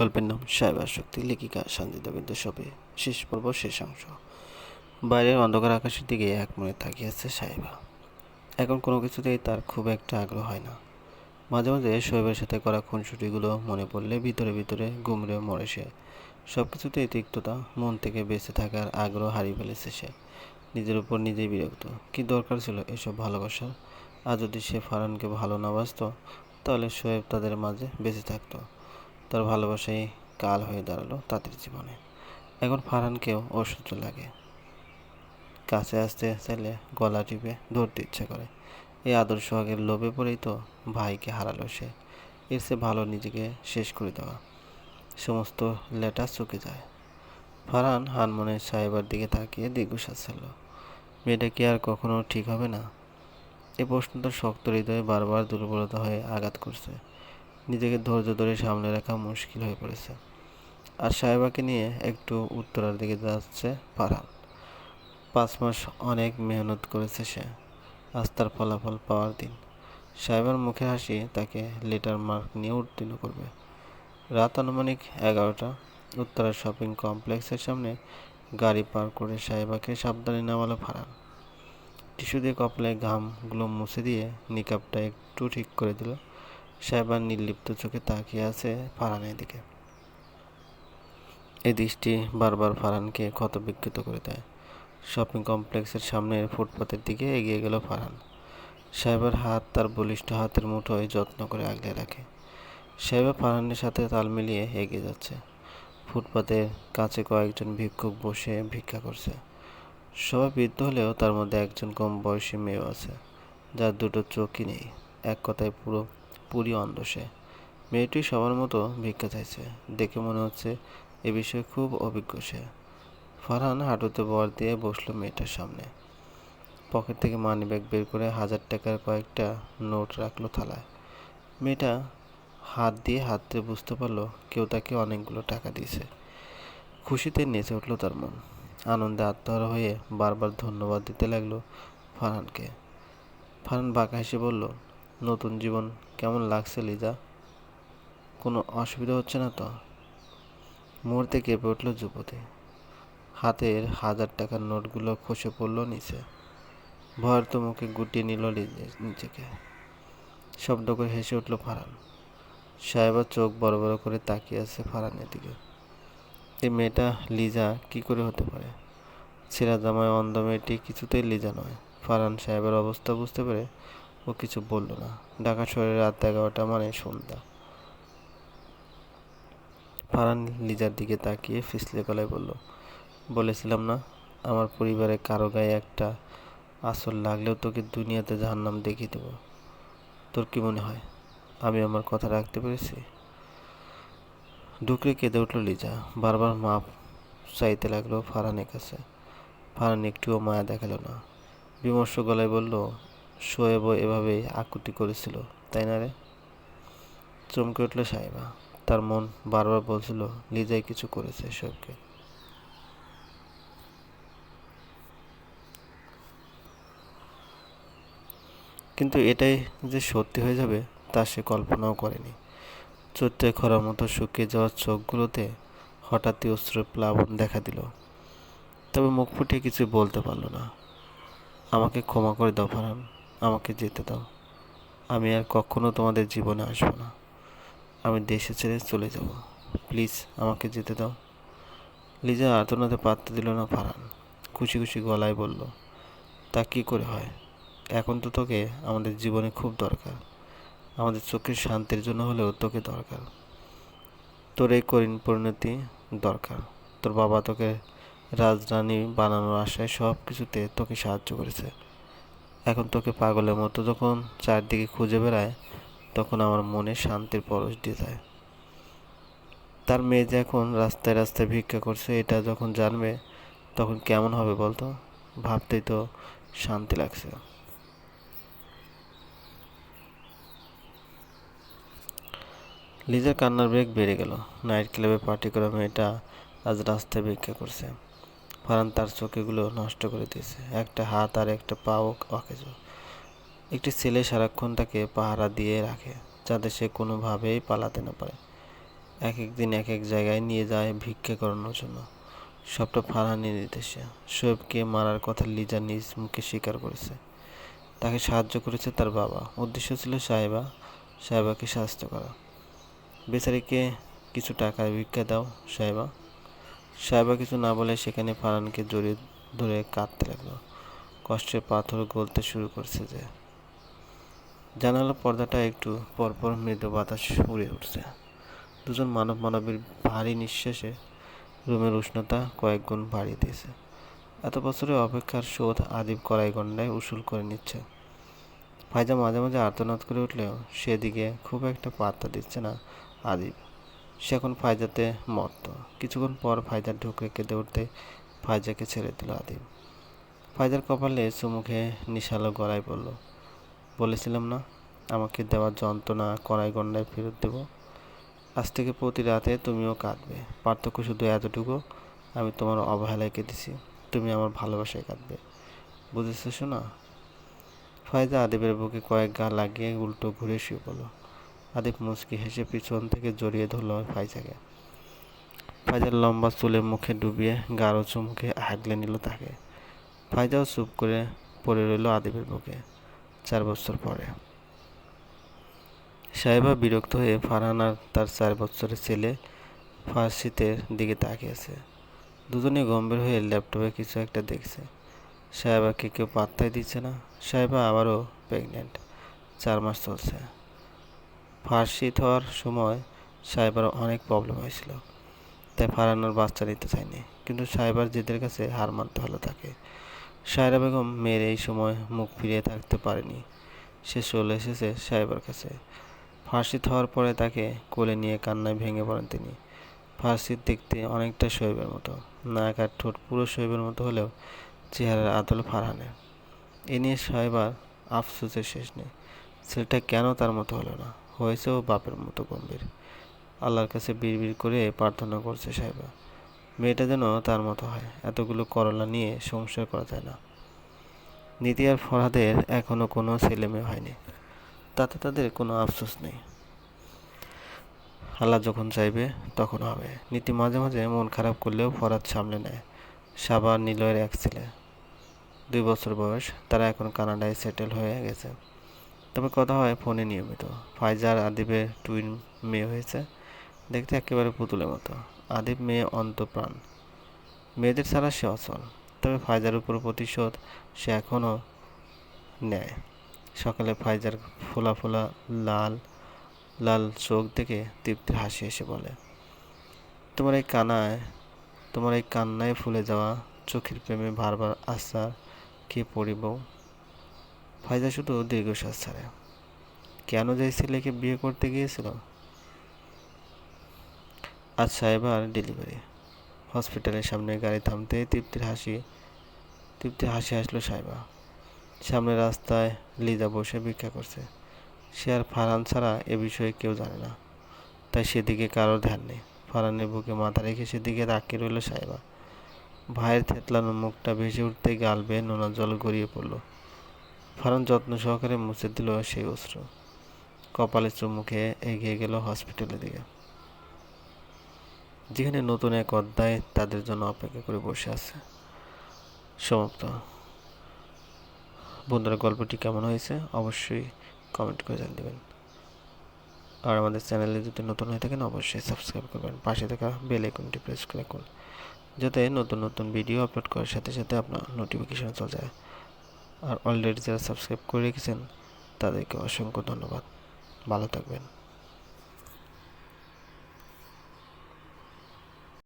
গল্পের নাম সাইবার শক্তি, লেখিকা বিদ্যা সবে। শেষ পর্ব শেষাংশ বাইরের অন্ধকার আকাশের দিকে এক মনে তাকিয়েছে সাহেবা এখন কোনো কিছুতেই তার খুব একটা আগ্রহ হয় না। মাঝে মাঝে শোয়েবের সাথে করা খুনসুটিগুলো মনে পড়লে ভিতরে ভিতরে গুমরে মরে সে। সব কিছুতেই তিক্ততা, মন থেকে বেঁচে থাকার আগ্রহ হারিয়ে ফেলেছে সে। নিজের উপর নিজেই বিরক্ত। কি দরকার ছিল এসব ভালোবাসার? আর যদি সে ফারানকে ভালো না বাসত, তাহলে শোয়েব তাদের মাঝে বেঁচে থাকতো। তার ভালোবাসাই কাল হয়ে দাঁড়াল তাদের জীবনে। এখন ফারহানকেও অসহ্য লাগে। কাছে আসতে চাইলে গলা টিপে ধরতে ইচ্ছে করে। এই আদর্শ আগের লোভে পড়েই তো ভাইকে হারালো সে। এর চেয়ে ভালো নিজেকে শেষ করে দেওয়া। সমস্ত লেটার চুকে যায়। ফারহান হানমনের সাহেবার দিকে তাকিয়ে দীর্ঘশ্বাস ছাড়ল। মেয়েটা কি আর কখনো ঠিক হবে না? এই প্রশ্নটা শক্ত হৃদয়ে বারবার দুর্বলতা হয়ে আঘাত করছে। নিজেকে ধৈর্য ধরে সামনে রাখা মুশকিল হয়ে পড়েছে। আর সাহেবাকে নিয়ে একটু উত্তরার দিকে যাচ্ছে ফারহান। পাঁচ মাস অনেক মেহনত করেছে সে, আজ তার ফলাফল পাওয়ার দিন। সাহেবের মুখে হাসি তাকে লেটার মার্ক নিয়ে উত্তীর্ণ করবে। রাত আনুমানিক এগারোটা উত্তরা শপিং কমপ্লেক্সের সামনে গাড়ি পার করে সাহেবাকে সাবধানে নামালো ফারহান। টিস্যু দিয়ে কপালে ঘামগুলো মুছে দিয়ে নিকাপটা একটু ঠিক করে দিল। সাহেবার নির্লিপ্ত চোখে তাকিয়ে আছে ফারানের দিকে। এই দৃষ্টি বারবার ফারহানকে ক্ষতবিক্ষত করে দেয়। শপিং কমপ্লেক্সের সামনের ফুটপাতের দিকে এগিয়ে গেল ফারান সাহেবের হাত তার বলিষ্ঠ হাতের মুঠোয় যত্ন করে আগলে রাখে। সাহেবা ফারহানের সাথে তাল মিলিয়ে এগিয়ে যাচ্ছে। ফুটপাতের কাছে কয়েকজন ভিক্ষুক বসে ভিক্ষা করছে। সবাই বৃদ্ধ হলেও তার মধ্যে একজন কম বয়সী মেয়েও আছে, যার দুটো চোখই নেই। এক কথায় পুরো পুরী অন্ধ সে। মেয়েটি সবার মতো ভিক্ষা চাইছে। দেখে মনে হচ্ছে এ বিষয়ে খুব অভিজ্ঞ সে। ফারহান হাঁটুতে বর দিয়ে বসল মেয়েটার সামনে। পকেট থেকে মানি ব্যাগ বের করে হাজার টাকার কয়েকটা নোট রাখল থালায়। মেয়েটা হাত দিয়ে হাত দিয়ে বুঝতে পারল কেউ তাকে অনেকগুলো টাকা দিয়েছে। খুশিতে নেচে উঠল তার মন। আনন্দে আত্মহারা হয়ে বারবার ধন্যবাদ দিতে লাগল ফারহানকে। ফারহান বাঁকা হেসে বলল নতুন জীবন কেমন লাগছে লিজা? কোনো অসুবিধা হচ্ছে না তো? মুহূর্তে কেঁপে উঠল যুবতী হাতের হাজার টাকার নোটগুলো খসে পড়ল নিচে। ভয়ের তো মুখে গুটিয়ে নিল নিজেকে। শব্দ করে হেসে উঠল ফারান সাহেবা চোখ বড় বড় করে তাকিয়ে আছে ফারানের দিকে। এই মেয়েটা লিজা কি করে হতে পারে? ছেঁড়া জামায় অন্ধ মেয়েটি কিছুতেই লিজা নয়। ফারান সাহেবের অবস্থা বুঝতে পেরে ও কিছু বলল না। ঢাকা শহরে রাত এগারোটা মানে সন্ধ্যা। ফারান লিজার দিকে তাকিয়ে ফিসলে গলায় বলল, বলেছিলাম না, আমার পরিবারে কারও গায়ে একটা আসল লাগলেও তোকে দুনিয়াতে জাহান্নাম দেখিয়ে দেবো। তোর কি মনে হয়, আমি আমার কথা রাখতে পেরেছি? ডুকরে কেঁদে উঠল লিজা। বারবার মাপ চাইতে লাগল ফারানের কাছে। ফারান একটুও মায়া দেখাল না। বিমর্ষ গলায় বলল শোয়েব এভাবেই আকুতি করেছিল, তাই না রে? চমকে উঠল সাহেবা তার মন বারবার বলছিল লিজাই কিছু করেছে শোয়েবকে। কিন্তু এটাই যে সত্যি হয়ে যাবে, তা সে কল্পনাও করেনি। চৈত্রে খরার মতো শুকিয়ে যাওয়ার চোখগুলোতে হঠাৎই অস্ত্র প্লাবন দেখা দিল। তবে মুখ ফুটিয়ে কিছু বলতে পারল না। আমাকে ক্ষমা করে দাও আমাকে যেতে দাও। আমি আর কখনো তোমাদের জীবনে আসব না। আমি দেশে ছেড়ে চলে যাব। প্লিজ আমাকে যেতে দাও। লিজা আর্তনাতে পাত্তা দিল না ফারান খুশি খুশি গলায় বলল, তা কী করে হয়? এখন তো তোকে আমাদের জীবনে খুব দরকার। আমাদের চোখের শান্তির জন্য হলেও তোকে দরকার। তোর এই করিন পরিণতি দরকার। তোর বাবা তোকে রাজরানী বানানোর আশায় সব কিছুতে তোকে সাহায্য করেছে। এখন তোকে পাগলের মতো যখন চারদিকে খুঁজে বেড়ায়, তখন আমার মনে শান্তির পরশ দিয়ে যায়। তার মেয়ে যে এখন রাস্তায় রাস্তায় ভিক্ষা করছে, এটা যখন জানবে, তখন কেমন হবে বলতো? ভাবতেই তো শান্তি লাগছে। লিজার কান্নার বেগ বেড়ে গেল। নাইট ক্লাবে পার্টি করা মেয়েটা আজ রাস্তায় ভিক্ষা করছে। ফারান তার চোখেগুলো নষ্ট করে দিয়েছে। একটা হাত আর একটা পাও অকেজ। একটি ছেলে সারাক্ষণ তাকে পাহারা দিয়ে রাখে, যাতে সে কোনোভাবেই পালাতে না পারে। এক এক দিন এক এক জায়গায় নিয়ে যায় ভিক্ষা করানোর জন্য। সবটা ফারহানের নির্দেশে। শোয়েবকে মারার কথা লিজা নিজ মুখে স্বীকার করেছে। তাকে সাহায্য করেছে তার বাবা। উদ্দেশ্য ছিল সাহেবা, সাহেবাকে সাহায্য করা। বেচারিকে কিছু টাকার ভিক্ষা দাও, সাহেবা। সাহেবা কিছু না বলে সেখানে ফারহানকে জড়িয়ে ধরে কাঁদতে লাগল। কষ্টের পাথর গলতে শুরু করছে যে। জানালা পর্দাটা একটু পরপর মৃদু বাতাস উড়ে উঠছে। দুজন মানব মানবীর ভারী নিঃশ্বাসে রুমের উষ্ণতা কয়েক গুণ বাড়িয়ে দিয়েছে। এত বছরের অপেক্ষার শোধ আদিব কড়াই গন্ডায় উসুল করে নিচ্ছে। ফাইজা মাঝে মাঝে আর্তনাদ করে উঠলেও সেদিকে খুব একটা পাত্তা দিচ্ছে না আদিব। সে এখন ফায়জাতে মত্ত। কিছুক্ষণ পর ফাইজার ঢুকে কেঁদে উঠতে ফায়জাকে ছেড়ে দিল আদিম। ফাইজার কপালে চুমুখে নিশালো গলায় বলল, বলেছিলাম না, আমাকে দেওয়ার যন্ত্রণা কড়াই গন্ডায় ফেরত দেব। আজ থেকে প্রতি রাতে তুমিও কাঁদবে। পার্থক্য শুধু এতটুকু, আমি তোমার অবহেলায় কেঁদেছি। তুমি আমার ভালোবাসায় কাঁদবে। বুঝেছ শোনা ফায়দা আদিবের বুকে কয়েক গা লাগিয়ে উল্টো ঘুরে শুয়ে পড়ল। আদিব মুচকি হেসে পিছন থেকে জড়িয়ে ধরল ফাইজাকে। ফাইজার লম্বা চুলে মুখে ডুবিয়ে গাঢ় চুমুকে হাগলে নিল তাকে। ফাইজাও চুপ করে পড়ে রইল আদিবের বুকে চার বছর পরে। সাহেবা বিরক্ত হয়ে ফারহান আর তার চার বছরের ছেলে ফার্সিতের দিকে তাকিয়েছে। দুজনে গম্ভীর হয়ে ল্যাপটপে কিছু একটা দেখছে। সাহেবাকে কেউ পাত্তাই দিচ্ছে না। সাহেবা আবারও প্রেগনেন্ট চার মাস চলছে। ফার্সিত হওয়ার সময় সাইবার অনেক প্রবলেম হয়েছিল। তাই ফারহানার বাচ্চা নিতে চায়নি কিন্তু সাইবার জেদের কাছে হার মানতে হলো তাকে সায়রা বেগম মেয়ের এই সময় মুখ ফিরিয়ে থাকতে পারেনি। সে চলে এসেছে সাইবার কাছে। ফার্সিত হওয়ার পরে তাকে কোলে নিয়ে কান্নায় ভেঙে পড়েন তিনি। ফার্সিত দেখতে অনেকটা শৈবের মতো। নাক আর ঠোঁট পুরো শৈবের মতো হলেও চেহারার আদল ফারহানের। এ নিয়ে সাইবার আফসোসের শেষ নেই। ছেলেটা কেন তার মতো হলো না? হয়েছে ও বাপের মতো গম্ভীর। আল্লাহর কাছে বিড়বিড় করে প্রার্থনা করছে সাহেবা। মেয়েটা যেন তার মতো হয়, এতগুলো করলা নিয়ে সংসার করা যায় না। নীতি আর ফরহাদের এখনও কোনো ছেলে মেয়ে হয়নি। তাতে তাদের কোনো আফসোস নেই। আল্লাহ যখন চাইবে, তখন হবে। নীতি মাঝে মাঝে মন খারাপ করলেও ফরাদ সামলে নেয়। সাবা নিলয়ের এক ছেলে। দুই বছর বয়স, তারা এখন কানাডায় সেটেল হয়ে গেছে। তবে কথা হয় ফোনে নিয়মিত। ফাইজার আদিবের টুইন মেয়ে হয়েছে। দেখতে একেবারে পুতুলের মতো। আদিব মেয়ে অন্তপ্রাণ। মেয়েদের ছাড়া সে অচল। তবে ফাইজার উপর প্রতিশোধ সে এখনও নেয়। সকালে ফাইজার ফোলা ফোলা লাল লাল চোখ দেখে তৃপ্তির হাসি এসে বলে, তোমার এই কানায়, তোমার এই কান্নায় ফুলে যাওয়া চোখের প্রেমে বারবার আশা কে পড়িব ফাইজা শুধু দীর্ঘশ্বাস ছাড়ে। কেন যে ছেলেকে বিয়ে করতে গিয়েছিল? আজ সাহেবার ডেলিভারি। হসপিটালের সামনে গাড়ি থামতে তৃপ্তির হাসি তৃপ্তির হাসি আসলো সাহেবা সামনে রাস্তায় লিজা বসে ভিক্ষা করছে। সে আর ফারহান ছাড়া এ বিষয়ে কেউ জানে না। তাই সেদিকে কারোর ধ্যান নেই। ফারহানের বুকে মাথা রেখে সেদিকে তাকিয়ে রইল সাহেবা ভাইয়ের থেতলানো মুখটা ভেসে উঠতে গাল বেয়ে নোনা জল গড়িয়ে পড়ল। ফারহান যত্ন সহকারে মুছে দিল সেই অস্ত্র কপালে চুমুখে এগিয়ে গেল হসপিটালের দিকে। যেখানে নতুন এক অধ্যায় তাদের জন্য অপেক্ষা করে বসে আছে। সমাপ্ত। বন্ধুরা, গল্পটি কেমন হয়েছে অবশ্যই কমেন্ট করে জানিয়ে দেবেন। আর আমাদের চ্যানেলে যদি নতুন হয়ে থাকেন, অবশ্যই সাবস্ক্রাইব করবেন। পাশে থাকা বেল আইকনটি প্রেস করে রাখুন, যাতে নতুন নতুন ভিডিও আপলোড করার সাথে সাথে আপনার নোটিফিকেশন চলে যায়। আর অলরেডি যারা সাবস্ক্রাইব করে রেখেছেন তাদেরকে অসংখ্য ধন্যবাদ। ভালো থাকবেন।